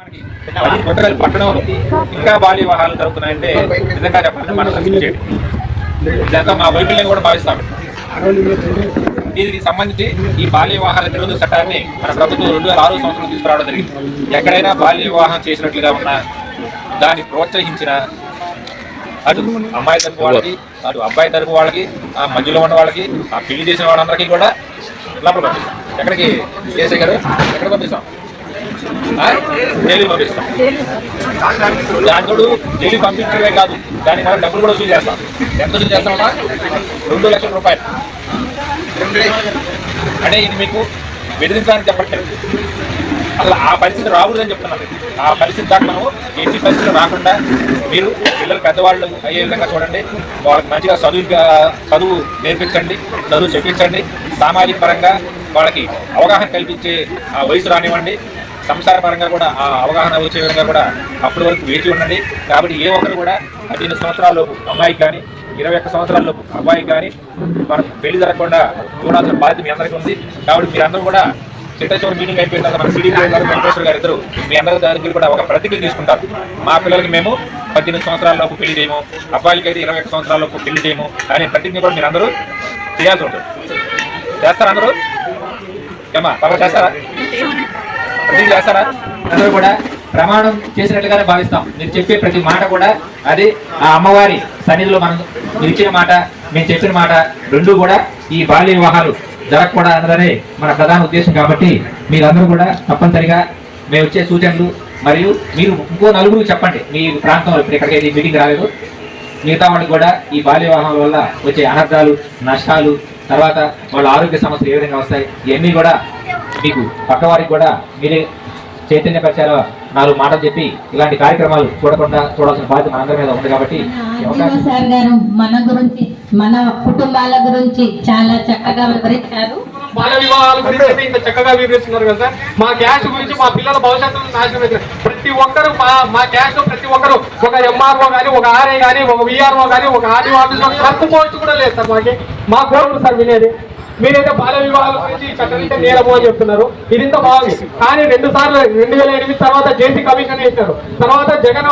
కొత్తగా పట్టణంలో ఇంకా బాల్య వివాహాలు జరుగుతున్నాయంటే నిజంగా చెప్పాలంటే మనం సంతృప్తి దాంతో మా వైఫల్యం కూడా భావిస్తాం. దీనికి సంబంధించి ఈ బాల్య వివాహాల నిరోధక చట్టాన్ని మన ప్రభుత్వం రెండు వేల ఆరు సంవత్సరం తీసుకురావడం జరిగింది. ఎక్కడైనా బాల్య వివాహం చేసినట్లుగా ఉన్న దాన్ని ప్రోత్సహించిన అటు అమ్మాయి తరపు వాళ్ళకి అటు అబ్బాయి తరపు వాళ్ళకి ఆ మధ్యలో ఉన్న వాళ్ళకి ఆ పెళ్ళి చేసిన వాళ్ళందరికీ కూడా లోపల పంపిస్తాం ఎక్కడికి? చేసే గారు ఎక్కడ పంపిస్తాం? డైలీ పంపిస్తాం. దాంతో డైలీ పంపించడమే కాదు దాని మనం డబ్బులు కూడా వసూలు చేస్తాం. ఎంత వసూలు చేస్తామన్నా రెండు లక్షల రూపాయలు. అంటే ఇది మీకు బెదిరించడానికి చెప్పట్లేదు. అలా ఆ పరిస్థితి రాకూడదని చెప్తున్నాను. ఆ పరిస్థితి దాకా మనం ఎట్టి పరిస్థితులు రాకుండా మీరు పిల్లలు పెద్దవాళ్ళు అయ్యే విధంగా చూడండి. వాళ్ళకి మంచిగా చదువు చదువు నేర్పించండి చదువు చెప్పించండి. సామాజిక పరంగా వాళ్ళకి అవగాహన కల్పించే ఆ వయసు రానివ్వండి. సంసార పరంగా కూడా ఆ అవగాహన వచ్చే విధంగా కూడా అప్పటి వరకు వేచి ఉండండి. కాబట్టి ఏ ఒక్కరు కూడా పదిహేను సంవత్సరాలలోపు అమ్మాయికి కానీ ఇరవై ఒక్క సంవత్సరాలలోపు అబ్బాయికి కానీ మనం పెళ్ళి జరగకుండా చూడాల్సిన బాధ్యత మీ అందరికీ ఉంది. కాబట్టి మీరందరూ కూడా చిట్టచోరు మీటింగ్ అయిపోయిన తర్వాత మన సిడీ గారు వెంకటేశ్వర గారు ఇద్దరు మీ అందరి దగ్గర కూడా ఒక ప్రతిజ్ఞ తీసుకుంటారు. మా పిల్లలకి మేము పద్దెనిమిది సంవత్సరాలలోపు పెళ్ళి చేయము అబ్బాయిలకి అయితే ఇరవై ఒక్క సంవత్సరాలలోపు పెళ్ళి చేయము అనే ప్రతిజ్ఞ కూడా మీరు అందరూ చేయాల్సి ఉంటుంది. చేస్తారా అందరూ? ఏమా బాబా చేస్తారా? ప్రతిజ్ఞ చేస్తారా? అందరూ కూడా ప్రమాణం చేసినట్లుగానే భావిస్తాం. మీరు చెప్పే ప్రతి మాట కూడా అది ఆ అమ్మవారి సన్నిధిలో మనం మీరు ఇచ్చిన మాట మేము చెప్పిన మాట రెండు కూడా ఈ బాల్య వివాహాలు జరగకూడదు అన్నదనే మన ప్రధాన ఉద్దేశం కాబట్టి మీరందరూ కూడా తప్పనిసరిగా మేము వచ్చే సూచనలు మరియు మీరు ఇంకో నలుగురు చెప్పండి. మీ ప్రాంతంలో ఇప్పుడు ఎక్కడికైతే మీటింగ్ రాలేదు మిగతా వాళ్ళకి కూడా ఈ బాల్య వివాహం వల్ల వచ్చే అనర్థాలు నష్టాలు తర్వాత వాళ్ళ ఆరోగ్య సమస్యలు ఏ విధంగా వస్తాయి ఇవన్నీ కూడా మీకు పక్కవారికి కూడా మీరే చైతన్యపరిచారో నాలుగు మాటలు చెప్పి ఇలాంటి కార్యక్రమాలు చూడకుండా చూడాల్సిన బాధ్యత మనందరి మీద ఉంది కాబట్టి ఈ అవకాశం ఆర్డీఓ సార్ గారు మన గురించి మన కుటుంబాల గురించి చాలా చక్కగా వివరించారు. బాల వివాహాల గురించి అయితే ఇంత చక్కగా వివరిస్తున్నారు కదా సార్. మా క్యాష్ గురించి మా పిల్లల భవిష్యత్తు నాశనం అవుతుంది ప్రతి ఒక్కరు మా మా క్యాష్లో ప్రతి ఒక్కరు ఒక ఎంఆర్ఓ కానీ ఒక ఆర్ఐ కానీ ఒక విఆర్ఓ కానీ ఒక ఆర్డీఓ ఆఫీస్ పోస్ట్ కూడా లేదు సార్ మాకి. మా కోరుకు సార్ వినేది. మీరైతే బాల వివాహాల గురించి చట్టరీత్యా నేరము అని చెప్తున్నారు. ఇది ఇంత బాగుంది కానీ రెండు సార్లు రెండు వేల ఎనిమిది తర్వాత జేసీ కమిషన్ వేశారు. తర్వాత జగన్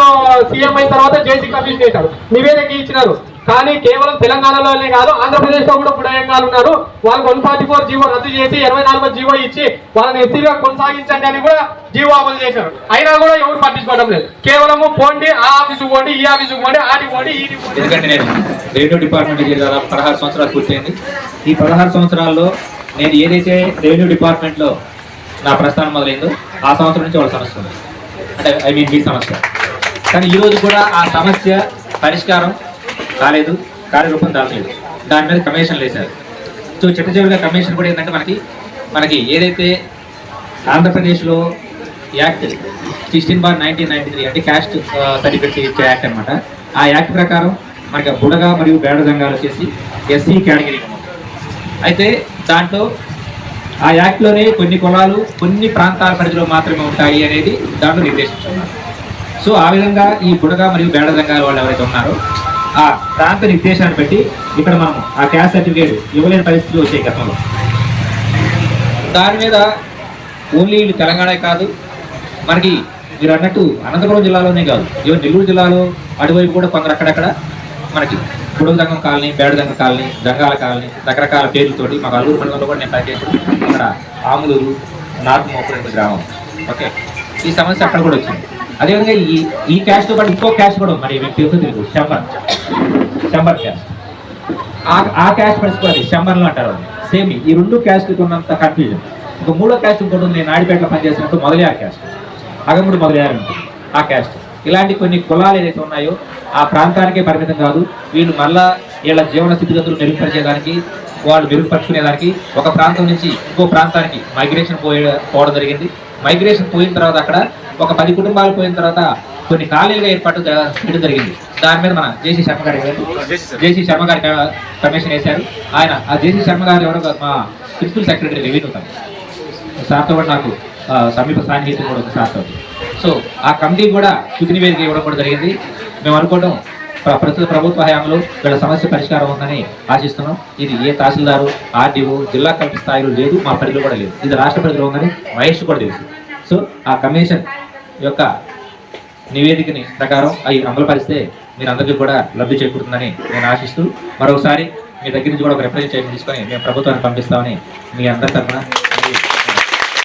సీఎం అయిన తర్వాత జేసీ కమిషన్ వేశారు. నివేదిక ఇచ్చినారు. కానీ కేవలం తెలంగాణలోనే కాదు ఆంధ్రప్రదేశ్లో కూడా బుడయంగాలు ఉన్నారు. వాళ్ళు వన్ ఫార్టీ ఫోర్ జీవో రద్దు చేసి ఇరవై నాలుగు జీవో ఇచ్చి వాళ్ళని ఎస్సీగా కొనసాగించండి అని కూడా జీవో అమలు చేశారు. అయినా కూడా ఎవరు పట్టించుకోవడం లేదు. కేవలము పోండి ఆ ఆఫీసు పోండి ఈ ఆఫీసు పోండి ఆటి పోండి ఈ ఎందుకంటే నేను రెవెన్యూ డిపార్ట్మెంట్ దాదాపు పదహారు సంవత్సరాలు పూర్తయింది. ఈ పదహారు సంవత్సరాల్లో నేను ఏదైతే రెవెన్యూ డిపార్ట్మెంట్లో నా ప్రస్థానం మొదలైందో ఆ సంవత్సరం నుంచి వాళ్ళ సమస్య ఉంది. అంటే ఐ మీన్ మీ సమస్య. కానీ ఈ రోజు కూడా ఆ సమస్య పరిష్కారం కాలేదు కార్యరూపం దాల్చలేదు. దాని మీద కమిషన్లు వేశారు సో చిట్ట చివరిగా కమిషన్ కూడా ఏంటంటే మనకి మనకి ఏదైతే ఆంధ్రప్రదేశ్లో act sixteen bar nineteen ninety three అంటే క్యాస్ట్ సర్టిఫికేట్స్ ఇచ్చే యాక్ట్ అనమాట ఆ యాక్ట్ ప్రకారం మనకి బుడగ మరియు బేడ సంఘాలు వచ్చేసి ఎస్సీ కేటగిరీ అయితే దాంట్లో ఆ యాక్ట్లోనే కొన్ని కులాలు కొన్ని ప్రాంతాల పరిధిలో మాత్రమే ఉంటాయి అనేది దాంట్లో నిర్దేశించున్నారు సో ఆ విధంగా ఈ బుడగ మరియు బేడ సంఘాలు వాళ్ళు ఎవరైతే ఉన్నారో ఆ ప్రాంత నిర్దేశాన్ని బట్టి ఇక్కడ మనం ఆ క్యాస్ట్ సర్టిఫికేట్ ఇవ్వలేని పరిస్థితులు వచ్చాయి గతంలో. దాని మీద ఓన్లీ వీళ్ళు తెలంగాణ కాదు మనకి మీరు అన్నట్టు అనంతపురం జిల్లాలోనే కాదు ఈవెన్ నెల్లూరు జిల్లాలో అటువైపు కూడా కొందరు అక్కడక్కడ మనకి పుడుగుదంగం కాలనీ బేడదంగం కాలనీ దంగాల కాలనీ రకరకాల పేర్లతోటి మాకు అల్లూరు మండలంలో కూడా నేను పనిచేసాను అక్కడ ఆములూరు నార్త్ మోపురం గ్రామం. ఓకే. ఈ సమస్య అక్కడ కూడా వచ్చింది. అదేవిధంగా ఈ ఈ క్యాష్తో పాటు ఇంకో క్యాస్ట్ కూడా మరి మీకు తెలుసు తెలుసు శంబర్. శంబర్ క్యాష్ ఆ ఆ క్యాస్ట్ పరిస్థితి శంబర్లో అంటారు సేమ్ ఈ రెండు క్యాష్కి ఉన్నంత కన్ఫ్యూజన్ ఇంకా మూడో క్యాస్ట్ ఇంకోటి ఉంది. నేను నాయుడుపేటలో పనిచేసినప్పుడు ఆ క్యాస్ట్ అగముడు మొదలయారు ఉంటుంది ఆ క్యాస్ట్ ఇలాంటి కొన్ని కులాలు ఏదైతే ఉన్నాయో ఆ ప్రాంతానికే పరిమితం కాదు. వీళ్ళు మళ్ళా వీళ్ళ జీవన స్థితిగతులు మెరుగుపరిచేదానికి వాళ్ళు మెరుగుపరుచుకునేదానికి ఒక ప్రాంతం నుంచి ఇంకో ప్రాంతానికి మైగ్రేషన్ పోయే పోవడం జరిగింది. మైగ్రేషన్ పోయిన తర్వాత అక్కడ ఒక పది కుటుంబాలు పోయిన తర్వాత కొన్ని ఖాళీలుగా ఏర్పాటు చేయడం జరిగింది. దాని మీద మన జేసీ శర్మ గారి జేసీ శర్మ గారి కమిషన్ వేశారు. ఆయన ఆ జేసీ శర్మ గారు ఎవరో మా ప్రిన్సిపల్ సెక్రటరీ రెవెన్యూ తను సార్తో కూడా నాకు సమీప సాన్నిహిత్యం కూడా ఉంది సార్తో. సో ఆ కమిటీ కూడా తుది నివేదిక ఇవ్వడం కూడా జరిగింది. మేము అనుకోవడం ప్ర- ప్రస్తుత ప్రభుత్వ హయాంలో వీళ్ళ సమస్య పరిష్కారం ఉందని ఆశిస్తున్నాం. ఇది ఏ తహసీల్దారు ఆర్డీఓ జిల్లా కమిటీ స్థాయిలో లేదు మా పరిధిలో కూడా లేదు. ఇది రాష్ట్ర పరిధిలో ఉందని మహేష్ కూడా తెలుసు. సో ఆ కమిషన్ యొక్క నివేదికని ప్రకారం అవి అమలుపరిస్తే మీరు అందరికీ కూడా లబ్ధి చేకూరుతుందని నేను ఆశిస్తూ మరొకసారి మీ దగ్గర నుంచి కూడా ఒక రిప్రజెంటేషన్ తీసుకొని మేము ప్రభుత్వానికి పంపిస్తామని మీ అందరి తరఫున